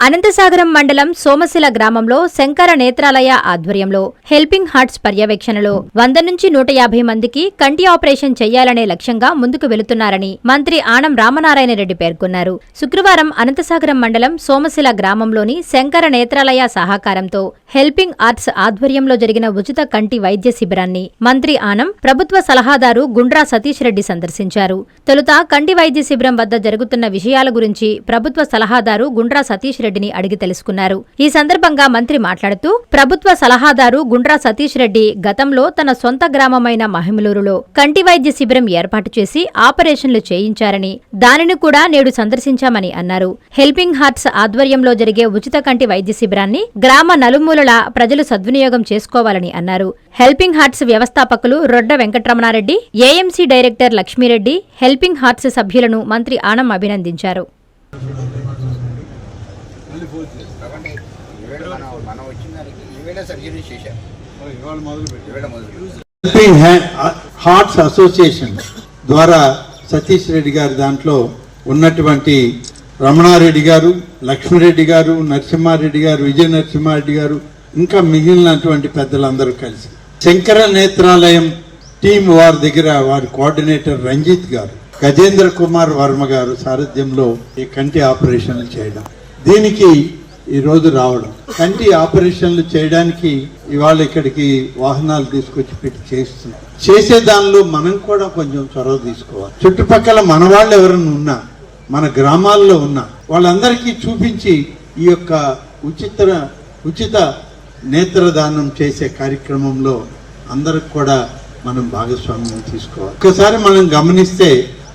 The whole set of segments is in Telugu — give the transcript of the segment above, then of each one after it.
అనంతసాగరం మండలం సోమశిల గ్రామంలో శంకర నేత్రాలయ ఆధ్వర్యంలో హెల్పింగ్ హార్ట్స్ పర్యవేక్షణలో వంద నుంచి నూట యాభై మందికి కంటి ఆపరేషన్ చేయాలనే లక్ష్యంగా ముందుకు వెళుతున్నారని మంత్రి ఆనం రామనారాయణ రెడ్డి పేర్కొన్నారు. శుక్రవారం అనంతసాగరం మండలం సోమశిల గ్రామంలోని శంకర నేత్రాలయ సహకారంతో హెల్పింగ్ ఆర్ట్స్ ఆధ్వర్యంలో జరిగిన ఉచిత కంటి వైద్య శిబిరాన్ని మంత్రి ఆనం ప్రభుత్వ సలహాదారు గుండ్రా సతీష్ రెడ్డి సందర్శించారు. తొలుత కంటి వైద్య శిబిరం వద్ద జరుగుతున్న విషయాల గురించి ప్రభుత్వ సలహాదారు గుండ్రా సతీష్ రెడ్డిని అడిగి తెలుసుకున్నారు. ఈ సందర్భంగా మంత్రి మాట్లాడుతూ ప్రభుత్వ సలహాదారు గుండ్రా సతీష్ రెడ్డి గతంలో తన సొంత గ్రామమైన మహిమలూరులో కంటి వైద్య శిబిరం ఏర్పాటు చేసి ఆపరేషన్లు చేయించారని దానిని కూడా నేడు సందర్శించామని అన్నారు. హెల్పింగ్ హార్ట్స్ ఆధ్వర్యంలో జరిగే ఉచిత కంటి వైద్య శిబిరాన్ని గ్రామ నలుమూలల ప్రజలు సద్వినియోగం చేసుకోవాలని అన్నారు. హెల్పింగ్ హార్ట్స్ వ్యవస్థాపకులు Rodda Venkataramana Reddy AMC director Lakshmi Reddy helping hearts సభ్యులను మంత్రి ఆనం అభినందించారు. కాబట్టి ఈవేళ మనం మనం వచ్చిన దానికి ఈవేళ సర్జరీ చేశారు ఇవాళ మొదలు పెట్టి. ఈవేళ మొదలు హెల్పింగ్ హార్ట్స్ అసోసియేషన్ ద్వారా సతీష్ రెడ్డి గారి దాంట్లో ఉన్నటువంటి రమణారెడ్డి గారు లక్ష్మిరెడ్డి గారు నరసింహారెడ్డి గారు విజయ నరసింహారెడ్డి గారు ఇంకా మిగిలినటువంటి పెద్దలందరూ కలిసి శంకర నేత్రాలయం టీం వారి దగ్గర వారి కోఆర్డినేటర్ రంజిత్ గారు గజేంద్ర కుమార్ వర్మ గారు సారథ్యంలో ఈ కంటి ఆపరేషన్లు చేయడం. దీనికి ఈరోజు రావడం? కంటి ఆపరేషన్లు చేయడానికి ఇవాళ ఇక్కడికి వాహనాలు తీసుకొచ్చి పెట్టి చేస్తున్నాం చేసే దానిలో మనం కూడా కొంచెం చొరవ తీసుకోవాలి. చుట్టుపక్కల మన వాళ్ళు ఎవరైనా ఉన్నా మన గ్రామాల్లో ఉన్నా వాళ్ళందరికీ చూపించి ఈ యొక్క ఉచిత ఉచిత నేత్రదానం చేసే కార్యక్రమంలో అందరికి కూడా మనం భాగస్వామ్యం తీసుకోవాలి. ఒకసారి మనం గమనిస్తే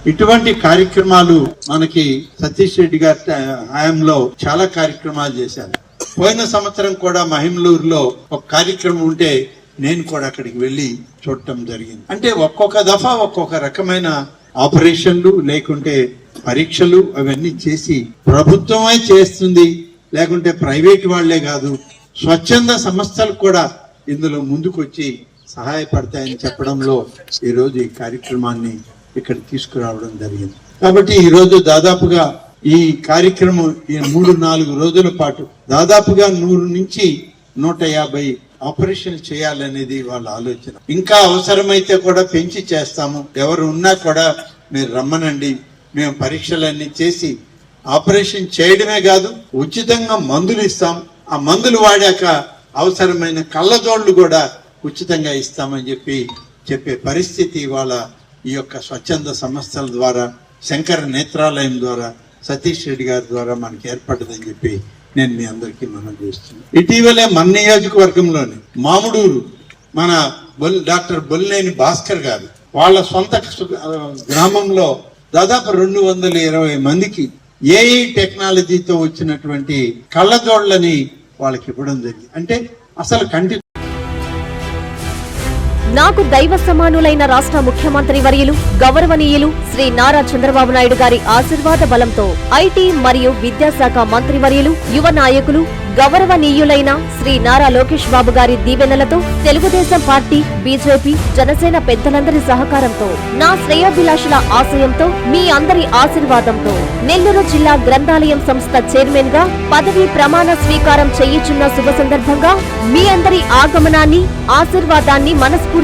ఇటువంటి కార్యక్రమాలు మనకి సతీష్ రెడ్డి గారి హయాంలో చాలా కార్యక్రమాలు చేశారు. పోయిన సంవత్సరం కూడా మహిమలూరులో ఒక కార్యక్రమం ఉంటే నేను కూడా అక్కడికి వెళ్ళి చూడటం జరిగింది. అంటే ఒక్కొక్క దఫా ఒక్కొక్క రకమైన ఆపరేషన్లు లేకుంటే పరీక్షలు అవన్నీ చేసి ప్రభుత్వమే చేస్తుంది లేకుంటే ప్రైవేట్ వాళ్ళే కాదు స్వచ్ఛంద సంస్థలు కూడా ఇందులో ముందుకొచ్చి సహాయపడతాయని చెప్పడంలో ఈరోజు ఈ కార్యక్రమాన్ని ఇక్కడ తీసుకురావడం జరిగింది. కాబట్టి ఈరోజు దాదాపుగా ఈ కార్యక్రమం ఈ మూడు నాలుగు రోజుల పాటు దాదాపుగా నూరు నుంచి నూట యాభై ఆపరేషన్ చేయాలనేది వాళ్ళ ఆలోచన. ఇంకా అవసరమైతే కూడా పెంచి చేస్తాము. ఎవరు ఉన్నా కూడా మీరు రమ్మనండి. మేము పరీక్షలన్నీ చేసి ఆపరేషన్ చేయడమే కాదు ఉచితంగా మందులు ఇస్తాం. ఆ మందులు వాడాక అవసరమైన కళ్ళజోళ్ళు కూడా ఉచితంగా ఇస్తామని చెప్పి చెప్పే పరిస్థితి ఇవాళ ఈ యొక్క స్వచ్ఛంద సంస్థల ద్వారా శంకర నేత్రాలయం ద్వారా సతీష్ రెడ్డి గారి ద్వారా మనకి ఏర్పడ్డదని చెప్పి నేను మీ అందరికీ మనం చేస్తున్నాను ఇటీవలే మన నియోజకవర్గంలోని మామిడూరు మన బొల్ డాక్టర్ బొల్లేని భాస్కర్ గారు వాళ్ళ సొంత గ్రామంలో దాదాపు రెండు వందల ఇరవై మందికి ఏఐ టెక్నాలజీతో వచ్చినటువంటి కళ్ళజోళ్ళని వాళ్ళకి ఇవ్వడం జరిగింది. అంటే అసలు కంటి నాకు దైవ సమానులైన రాష్ట్ర ముఖ్యమంత్రి వర్యులు గౌరవనీయులు శ్రీ నారా చంద్రబాబు నాయుడు గారి ఆశీర్వాద బలంతో ఐటీ మరియు విద్యాశాఖ మంత్రి వర్యులు యువ నాయకులు గౌరవనీయులైన శ్రీ నారా లోకేష్ బాబు గారి దీవెనలతో తెలుగుదేశం పార్టీ బీజేపీ జనసేన పెద్దలందరి సహకారంతో నా శ్రేయోభిలాషుల ఆశయంతో మీ అందరి ఆశీర్వాదంతో నెల్లూరు జిల్లా గ్రంథాలయం సంస్థ చైర్మన్గా పదవి ప్రమాణ స్వీకారం చేయుచున్న శుభ సందర్భంగా మీ అందరి ఆగమనాన్ని ఆశీర్వాదాన్ని మనస్ఫూర్తి